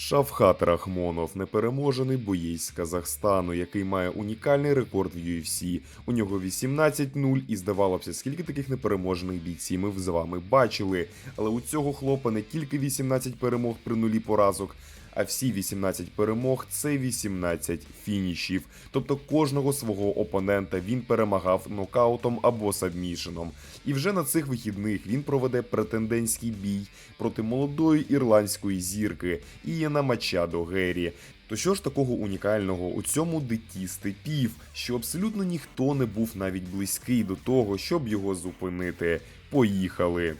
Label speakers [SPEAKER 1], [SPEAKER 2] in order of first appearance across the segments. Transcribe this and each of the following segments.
[SPEAKER 1] Шавхат Рахмонов непереможений боєць з Казахстану, який має унікальний рекорд в UFC. У нього 18-0 і здавалося, скільки таких непереможених бійців ми з вами бачили. Але у цього хлопа не тільки 18 перемог при нулі поразок. А всі 18 перемог це 18 фінішів. Тобто кожного свого опонента він перемагав нокаутом або сабмішеном. І вже на цих вихідних він проведе претендентський бій проти молодої ірландської зірки Ієна Мачадо Геррі. То що ж такого унікального у цьому диті степів, що абсолютно ніхто не був навіть близький до того, щоб його зупинити? Поїхали!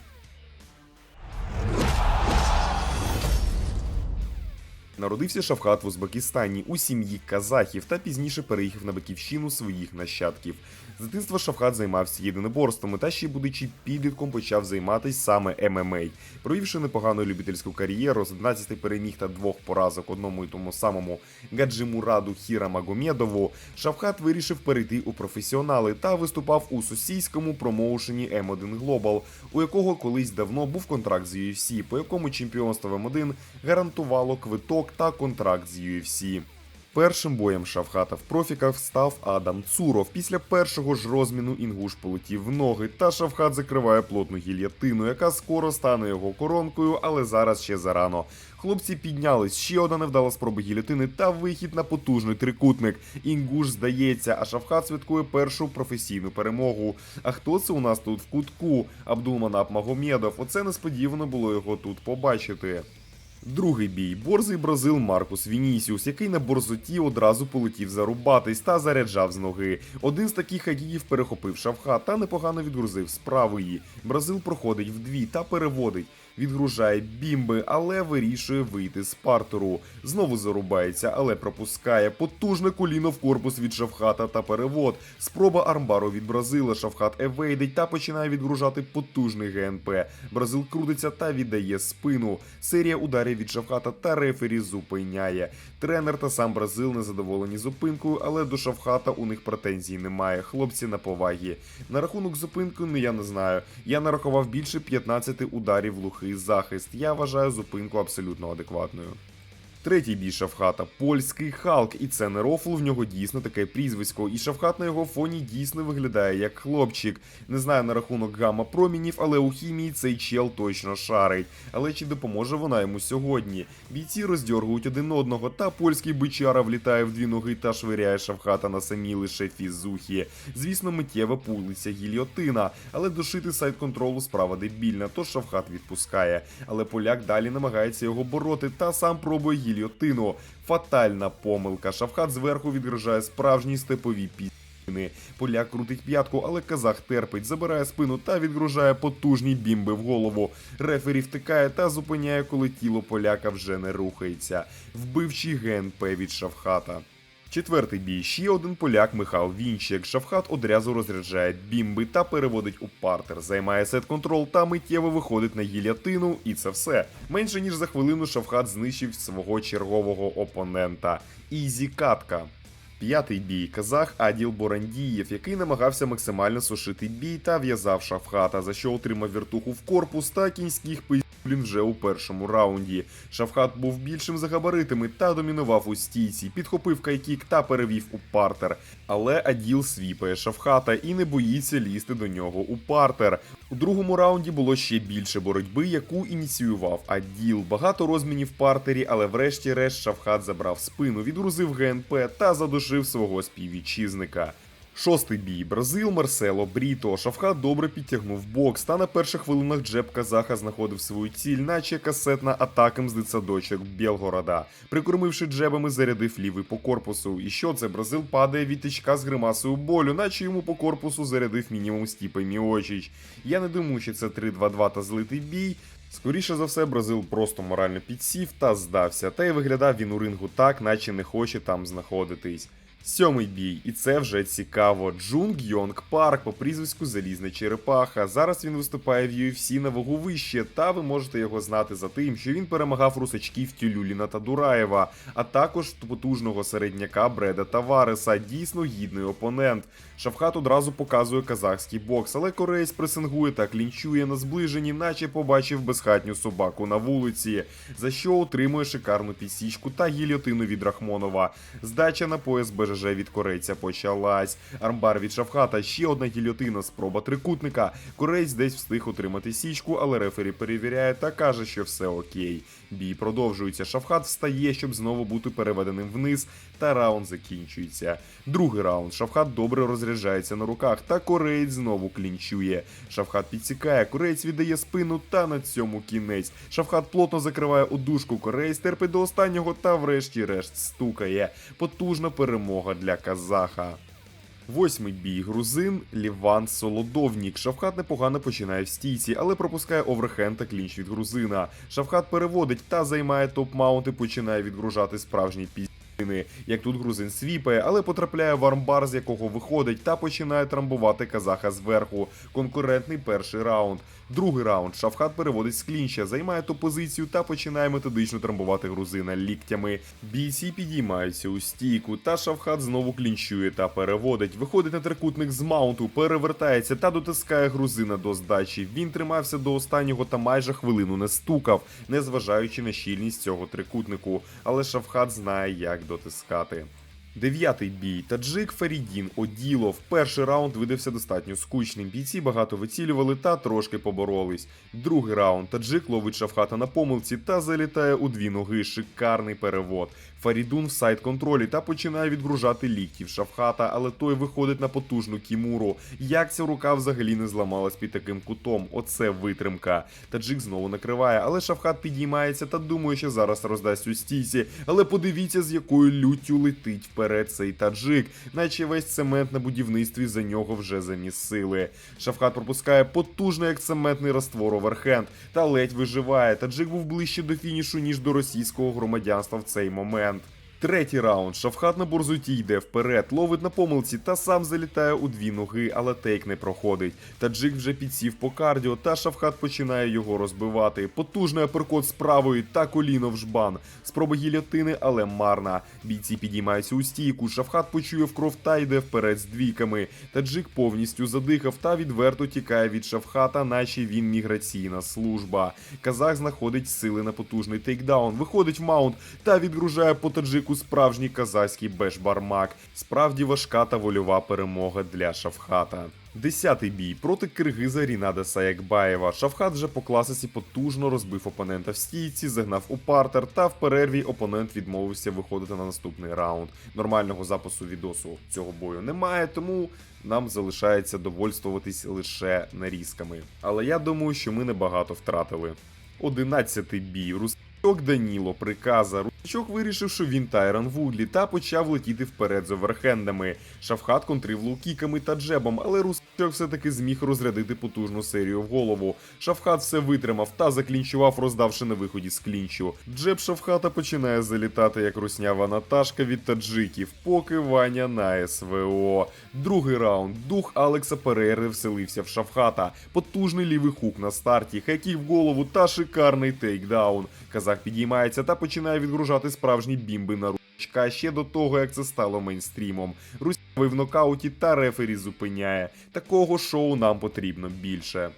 [SPEAKER 1] Народився Шавхат в Узбекистані у сім'ї казахів та пізніше переїхав на батьківщину своїх нащадків. З дитинства Шавхат займався єдиноборствами та ще будучи підлітком почав займатися саме ММА. Провівши непогану любительську кар'єру з 11 переміг та двох поразок одному і тому самому Гаджимураду Хіра Магомедову, Шавхат вирішив перейти у професіонали та виступав у сусійському промоушені M1 Global, у якого колись давно був контракт з UFC, по якому чемпіонство М1 гарантувало квиток та контракт з UFC. Першим боєм Шавхата в профіках став Адам Цуров. Після першого ж розміну інгуш полетів в ноги, та Шавхат закриває плотну гільятину, яка скоро стане його коронкою, але зараз ще зарано. Хлопці піднялись ще одна невдала спроба гільотини та вихід на потужний трикутник. Інгуш здається, а Шавхат святкує першу професійну перемогу. А хто це у нас тут в кутку? Абдулманап Магомедов. Оце несподівано було його тут побачити. Другий бій борзий бразил Маркус Вінісіус, який на борзоті одразу полетів зарубатись та заряджав з ноги. Один з таких хагіїв перехопив шавха та непогано відгрузив з правої. Бразил проходить вдві та переводить. Відгружає бімби, але вирішує вийти з партеру. Знову зарубається, але пропускає. Потужне коліно в корпус від Шавхата та перевод. Спроба армбару від Бразила. Шавхат евейдить та починає відгружати потужний ГНП. Бразил крутиться та віддає спину. Серія ударів від Шавхата та рефері зупиняє. Тренер та сам Бразил незадоволені зупинкою, але до Шавхата у них претензій немає. Хлопці на повагі. На рахунок зупинки, ну я не знаю. Я нарахував більше 15 ударів в лухий захист. Я вважаю зупинку абсолютно адекватною. Третій бій Шавхата польський Халк, і це не рофл, в нього дійсно таке прізвисько. І Шавхат на його фоні дійсно виглядає як хлопчик. Не знаю на рахунок гамма промінів, але у хімії цей чел точно шарить. Але чи допоможе вона йому сьогодні? Бійці роздьоргують один одного, та польський бичара влітає в дві ноги та швиряє Шавхата на самі лише фізухі. Звісно, миттєво пулиться гільйотина, але душити сайт контролу справа дебільна, тож Шавхат відпускає. Але поляк далі намагається його бороти та сам пробує гільйотину. Фатальна помилка. Шавхат зверху відгрожає справжні степові пі***ни. Поляк крутить п'ятку, але казах терпить, забирає спину та відгружає потужні бімби в голову. Рефері втикає та зупиняє, коли тіло поляка вже не рухається. Вбивчий ГНП від Шавхата. Четвертий бій. Ще один поляк Михал Вінчик. Шавхат одразу розряджає бімби та переводить у партер. Займає сет контрол та миттєво виходить на гілятину. І це все. Менше ніж за хвилину Шавхат знищив свого чергового опонента. Ізі катка. П'ятий бій казах Аділ Борандієв, який намагався максимально сушити бій та в'язав Шавхата, за що отримав віртуху в корпус та кінських пиздюлін вже у першому раунді. Шавхат був більшим за габаритами та домінував у стійці, підхопив кайкік та перевів у партер. Але Аділ свіпає Шавхата і не боїться лізти до нього у партер. У другому раунді було ще більше боротьби, яку ініціював Аділ. Багато розмінів в партері, але врешті-решт Шавхат забрав спину, відгрузив ГНП та задушив свого співвітчизника. Шостий бій. Бразил Марсело Бріто. Шавхат добре підтягнув бокс, та на перших хвилинах джеб Казаха знаходив свою ціль, наче касетна атакам з дитсадочок Білгорода. Прикормивши джебами, зарядив лівий по корпусу. І що це? Бразил падає від тичка з гримасою болю, наче йому по корпусу зарядив мінімум Стіпа Міочич. Я не думаю, що це 3-2-2 та злитий бій. Скоріше за все, Бразил просто морально підсів та здався, та й виглядав він у рингу так, наче не хоче там знаходитись. Сьомий бій, і це вже цікаво. Джунг Йонг Парк по прізвиську Залізна Черепаха. Зараз він виступає в UFC на вагу вище, та ви можете його знати за тим, що він перемагав русачків Тюлюліна та Дураєва, а також потужного середняка Бреда Тавареса. Дійсно гідний опонент. Шавхат одразу показує казахський бокс, але кореєць пресингує та клінчує на зближенні, наче побачив безхатню собаку на вулиці, за що отримує шикарну підсічку та гільотину від Рахмонова. Здача на пояс БЖЖ від корейця почалась. Армбар від Шавхата, ще одна гільотина, спроба трикутника. Кореєць десь встиг отримати січку, але рефері перевіряє та каже, що все окей. Бій продовжується. Шавхат встає, щоб знову бути переведеним вниз, та раунд закінчується. Другий раунд. Шавхат добре розряджається на руках, та кореєць знову клінчує. Шавхат підсікає, кореєць віддає спину, та на цьому кінець. Шавхат плотно закриває одушку, кореєць терпить до останнього та врешті-решт стукає. Потужна перемога для казаха. Восьмий бій грузин Ліван Солодовнік. Шавхат непогано починає в стійці, але пропускає оверхенд та клінч від грузина. Шавхат переводить та займає топ-маунт і починає відгружати справжній пізні. Як тут грузин свіпає, але потрапляє в армбар, з якого виходить, та починає трамбувати казаха зверху. Конкурентний перший раунд. Другий раунд. Шавхат переводить з клінча, займає ту позицію та починає методично трамбувати грузина ліктями. Бійці підіймаються у стійку, та Шавхат знову клінчує та переводить. Виходить на трикутник з маунту, перевертається та дотискає грузина до здачі. Він тримався до останнього та майже хвилину не стукав, незважаючи на щільність цього трикутнику. Але Шавхат знає, як дотискати. Дев'ятий бій. Таджик Ферідін Оділов. Перший раунд видався достатньо скучним. Бійці багато вицілювали та трошки поборолись. Другий раунд. Таджик ловить Шавхата на помилці та залітає у дві ноги. Шикарний перевод. Фарідун в сайт контролі та починає відгружати ліктів Шавхата, але той виходить на потужну кімуру. Як ця рука взагалі не зламалась під таким кутом? Оце витримка. Таджик знову накриває, але Шавхат підіймається та думає, що зараз роздасть у стійці. Але подивіться, з якою люттю летить вперед цей таджик, наче весь цемент на будівництві за нього вже замісили. Шавхат пропускає потужний як цементний раствор оверхенд та ледь виживає. Таджик був ближче до фінішу, ніж до російського громадянства в цей момент. Третій раунд. Шавхат на борзуті йде вперед, ловить на помилці та сам залітає у дві ноги, але тейк не проходить. Таджик вже підсів по кардіо, та Шавхат починає його розбивати. Потужний аперкот з правої та коліно в жбан. Спроба гільотини, але марна. Бійці підіймаються у стійку. Шавхат почує в кров та йде вперед з двійками. Таджик повністю задихав та відверто тікає від Шавхата, наче він міграційна служба. Казах знаходить сили на потужний тейкдаун, виходить в маунт та відгружає по таджику справжній казахський бешбармак. Справді важка та вольова перемога для Шавхата. Десятий бій проти киргиза Рінада Саякбаєва. Шавхат вже по класиці потужно розбив опонента в стійці, загнав у партер, та в перерві опонент відмовився виходити на наступний раунд. Нормального запису відосу цього бою немає, тому нам залишається довольствуватись лише нарізками. Але я думаю, що ми небагато втратили. Одинадцятий бій. Русачок Даніло приказа. Русачок вирішив, що він Тайрон Вудлі та почав летіти вперед з оверхендами. Шавхат контрив лукіками та джебом, але Русачок все-таки зміг розрядити потужну серію в голову. Шавхат все витримав та заклінчував, роздавши на виході з клінчу. Джеб Шавхата починає залітати як руснява Наташка від таджиків, поки Ваня на СВО. Другий раунд. Дух Алекса Перейри вселився в Шавхата. Потужний лівий хук на старті, хайків в голову та шикарний тейкдаун. Казах підіймається та починає відгружати справжні бімби на ручка ще до того, як це стало мейнстрімом. Русявий в нокауті та рефері зупиняє. Такого шоу нам потрібно більше.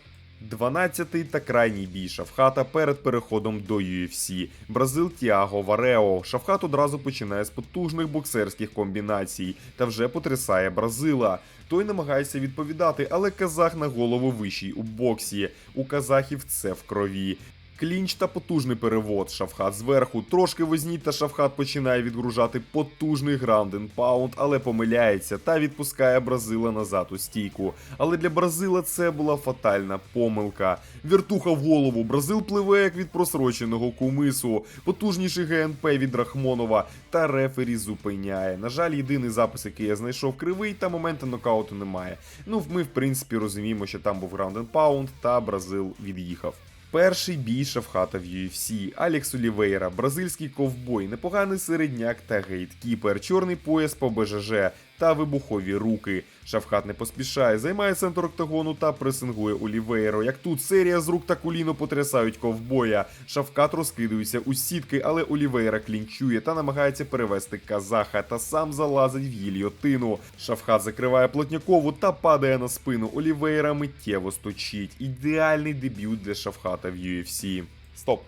[SPEAKER 1] 12-й та крайній бій Шавхата перед переходом до UFC. Бразил Тіаго Варео. Шавхат одразу починає з потужних боксерських комбінацій та вже потрясає Бразила. Той намагається відповідати, але казах на голову вищий у боксі. У казахів це в крові. Клінч та потужний перевод. Шавхат зверху. Трошки возніть та Шавхат починає відгружати потужний граунден паунд, але помиляється та відпускає Бразила назад у стійку. Але для Бразила це була фатальна помилка. Віртуха в голову. Бразил пливе як від просроченого кумису. Потужніший ГНП від Рахмонова та рефері зупиняє. На жаль, єдиний запис, який я знайшов кривий, та моменту нокауту немає. Ну, ми в принципі розуміємо, що там був граунден паунд та Бразил від'їхав. Перший бій Шавхата в UFC, Алекс Олівейра, бразильський ковбой, непоганий середняк та гейткіпер, чорний пояс по БЖЖ та вибухові руки. Шавхат не поспішає, займає центр октагону та пресингує Олівейро. Як тут серія з рук та коліно потрясають ковбоя. Шавкат розкидується у сітки, але Олівейра клінчує та намагається перевести казаха та сам залазить в гільйотину. Шавхат закриває плотнякову та падає на спину. Олівейра миттєво сточить. Ідеальний дебют для Шавхата в UFC. Стоп.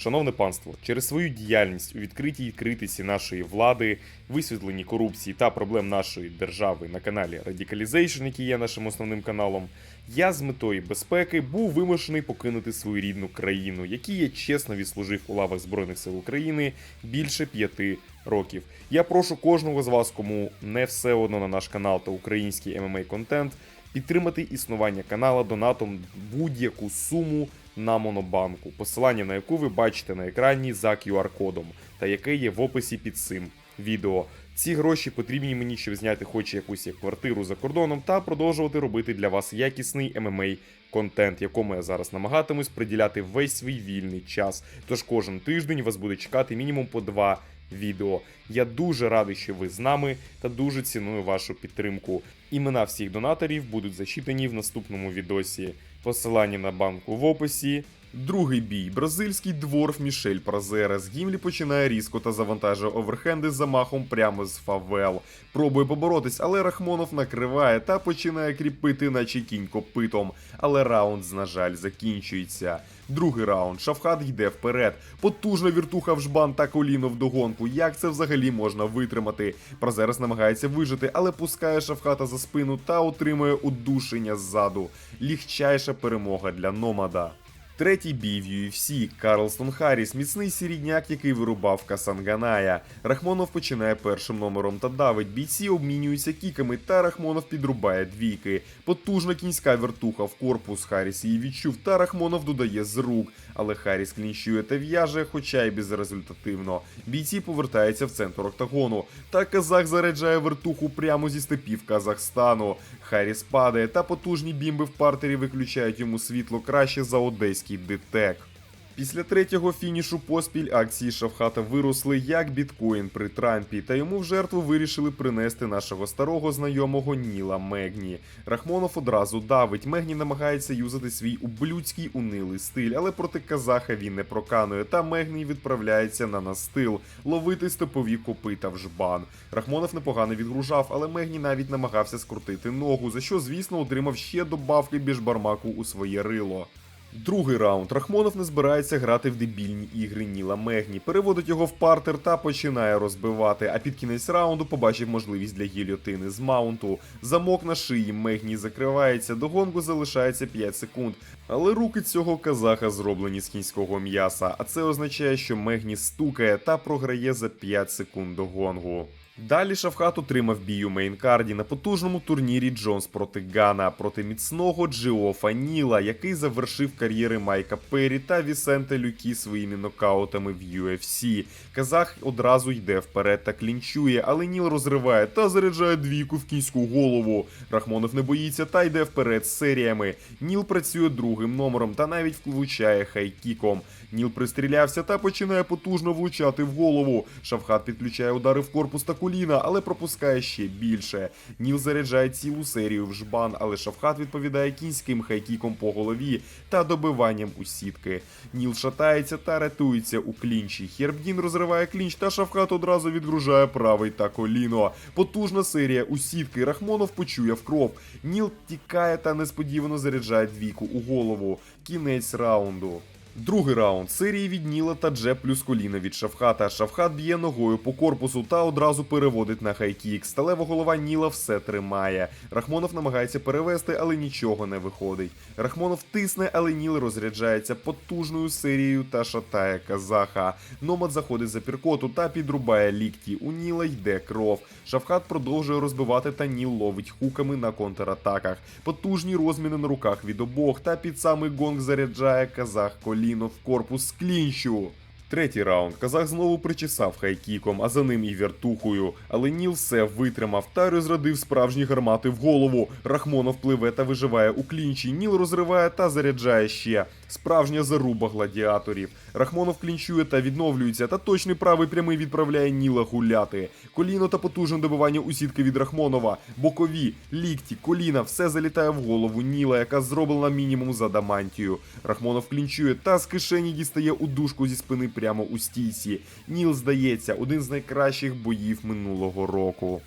[SPEAKER 1] Шановне панство, через свою діяльність у відкритій критиці нашої влади, висвітленні корупції та проблем нашої держави на каналі Radicalization, який є нашим основним каналом, я з метою безпеки був вимушений покинути свою рідну країну, якій я чесно відслужив у лавах Збройних сил України більше п'яти років. Я прошу кожного з вас, кому не все одно на наш канал та український ММА контент, підтримати існування канала донатом будь-яку суму на монобанку, посилання на яку ви бачите на екрані за QR-кодом, та яке є в описі під цим відео. Ці гроші потрібні мені, щоб зняти хоч якусь як квартиру за кордоном та продовжувати робити для вас якісний MMA контент, якому я зараз намагатимусь приділяти весь свій вільний час. Тож кожен тиждень вас буде чекати мінімум по два відео. Я дуже радий, що ви з нами та дуже ціную вашу підтримку. Імена всіх донаторів будуть зачитані в наступному відосі. Посилання на банку в описі. Другий бій. Бразильський дворф Мішель Празера з Гімлі починає різко та завантажує оверхенди з замахом прямо з фавел. Пробує поборотись, але Рахмонов накриває та починає кріпити, наче кінь копитом. Але раунд, на жаль, закінчується. Другий раунд. Шавхат йде вперед. Потужна віртуха в жбан та коліно вдогонку. Як це взагалі можна витримати? Празерес намагається вижити, але пускає Шавхата за спину та отримує удушення ззаду. Лігчайша перемога для Номада. Третій бій в UFC. Карлстон Харріс, міцний сірідняк, який вирубав Касанганая. Рахмонов починає першим номером та давить. Бійці обмінюються кіками, та Рахмонов підрубає двійки. Потужна кінська вертуха в корпус. Харріс її відчув, та Рахмонов додає з рук. Але Харріс клінчує та в'яже, хоча й безрезультативно. Бійці повертаються в центр октагону. Та казах заряджає вертуху прямо зі степів Казахстану. Харріс падає, та потужні бімби в партері виключають йому світло краще за одеський дитек. Після третього фінішу поспіль акції Шавхата виросли як біткоін при Трампі, та йому в жертву вирішили принести нашого старого знайомого Ніла Мегні. Рахмонов одразу давить. Мегні намагається юзати свій ублюдський унилий стиль, але проти казаха він не проканує. Та Мегні відправляється на настил ловити степові копита в жбан. Рахмонов непогано відгружав, але Мегні навіть намагався скрутити ногу, за що, звісно, отримав ще добавки біжбармаку у своє рило. Другий раунд. Рахмонов не збирається грати в дебільні ігри Ніла Мегні, переводить його в партер та починає розбивати. А під кінець раунду побачив можливість для гільотини з маунту. Замок на шиї Мегні закривається, до гонгу залишається 5 секунд. Але руки цього казаха зроблені з кінського м'яса, а це означає, що Мегні стукає та програє за 5 секунд до гонгу. Далі Шавхат отримав бій у мейнкарді на потужному турнірі Джонс проти Гана проти міцного Джеофа Ніла, який завершив кар'єри Майка Перрі та Вісенте Люкі своїми нокаутами в UFC. Казах одразу йде вперед та клінчує, але Ніл розриває та заряджає двійку в кінську голову. Рахмонов не боїться та йде вперед з серіями. Ніл працює другим номером та навіть влучає хайкіком. Ніл пристрілявся та починає потужно влучати в голову. Шавхат підключає удари в корпус та коліна, але пропускає ще більше. Ніл заряджає цілу серію в жбан, але Шавхат відповідає кінським хайкіком по голові та добиванням у сітки. Ніл шатається та рятується у клінчі. Хербдін розриває клінч, та Шавхат одразу відгружає правий та коліно. Потужна серія у сітки. Рахмонов почує в кров. Ніл тікає та несподівано заряджає двійку у голову. Кінець раунду. Другий раунд серії від Ніла та джеб плюс коліна від Шавхата. Шавхат б'є ногою по корпусу та одразу переводить на хайкік. Сталева голова Ніла все тримає. Рахмонов намагається перевести, але нічого не виходить. Рахмонов тисне, але Ніл розряджається потужною серією та шатає казаха. Номад заходить за піркоту та підрубає лікті. У Ніла йде кров. Шавхат продовжує розбивати та Ніл ловить хуками на контратаках. Потужні розміни на руках від обох та під самий гонг заряджає казах коліно в корпус клінчу. Третій раунд. Казах знову причесав хайкіком, а за ним і вертухою. Але Ніл все витримав та розрядив справжні гармати в голову. Рахмонов пливе та виживає у клінчі. Ніл розриває та заряджає ще. Справжня заруба гладіаторів. Рахмонов клінчує та відновлюється, та точний правий прямий відправляє Ніла гуляти. Коліно та потужне добивання у сітки від Рахмонова. Бокові, лікті, коліна, все залітає в голову Ніла, яка зроблена мінімум за дамантію. Рахмонов клінчує та з кишені дістає удушку зі спини прямо у стійці. Ніл здається, один з найкращих боїв минулого року.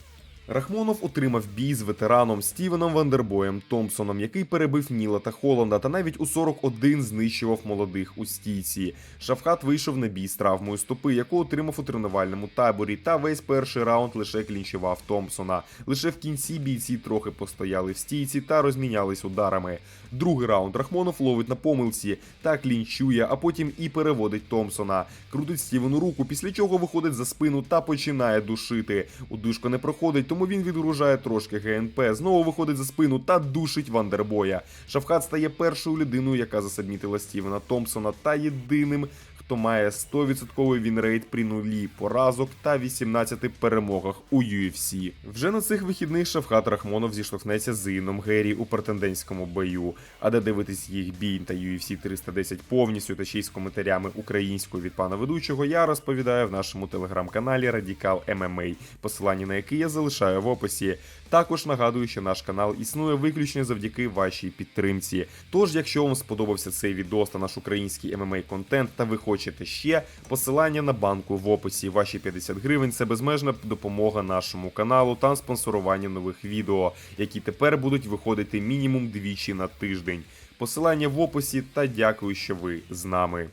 [SPEAKER 1] Рахмонов отримав бій з ветераном Стівеном Вандербоєм Томпсоном, який перебив Ніла та Холланда, та навіть у 41 знищував молодих у стійці. Шавхат вийшов на бій з травмою стопи, яку отримав у тренувальному таборі, та весь перший раунд лише клінчував Томпсона. Лише в кінці бійці трохи постояли в стійці та розмінялись ударами. Другий раунд Рахмонов ловить на помилці та клінчує, а потім і переводить Томпсона. Крутить Стівену руку, після чого виходить за спину та починає душити. Удушка не проходить, тому він відгружає трошки ГНП. Знову виходить за спину та душить Вандербоя. Шавхат стає першою людиною, яка засадмітила Стівена Томпсона, та єдиним, хто має 100% вінрейт при нулі поразок та 18 перемогах у UFC. Вже на цих вихідних Шавхат Рахмонов зіштовхнеться з Іном Гері у претендентському бою. А де дивитись їх бій та UFC 310 повністю та ще й з коментарями українською від пана ведучого, я розповідаю в нашому телеграм-каналі Радікал ММА, посилання на який я залишаю в описі. Також нагадую, що наш канал існує виключно завдяки вашій підтримці. Тож, якщо вам сподобався цей відос та наш український ММА контент, та ви хочете ще, посилання на банку в описі. Ваші 50 гривень це безмежна допомога нашому каналу та спонсорування нових відео, які тепер будуть виходити мінімум двічі на тиждень. Посилання в описі та дякую, що ви з нами.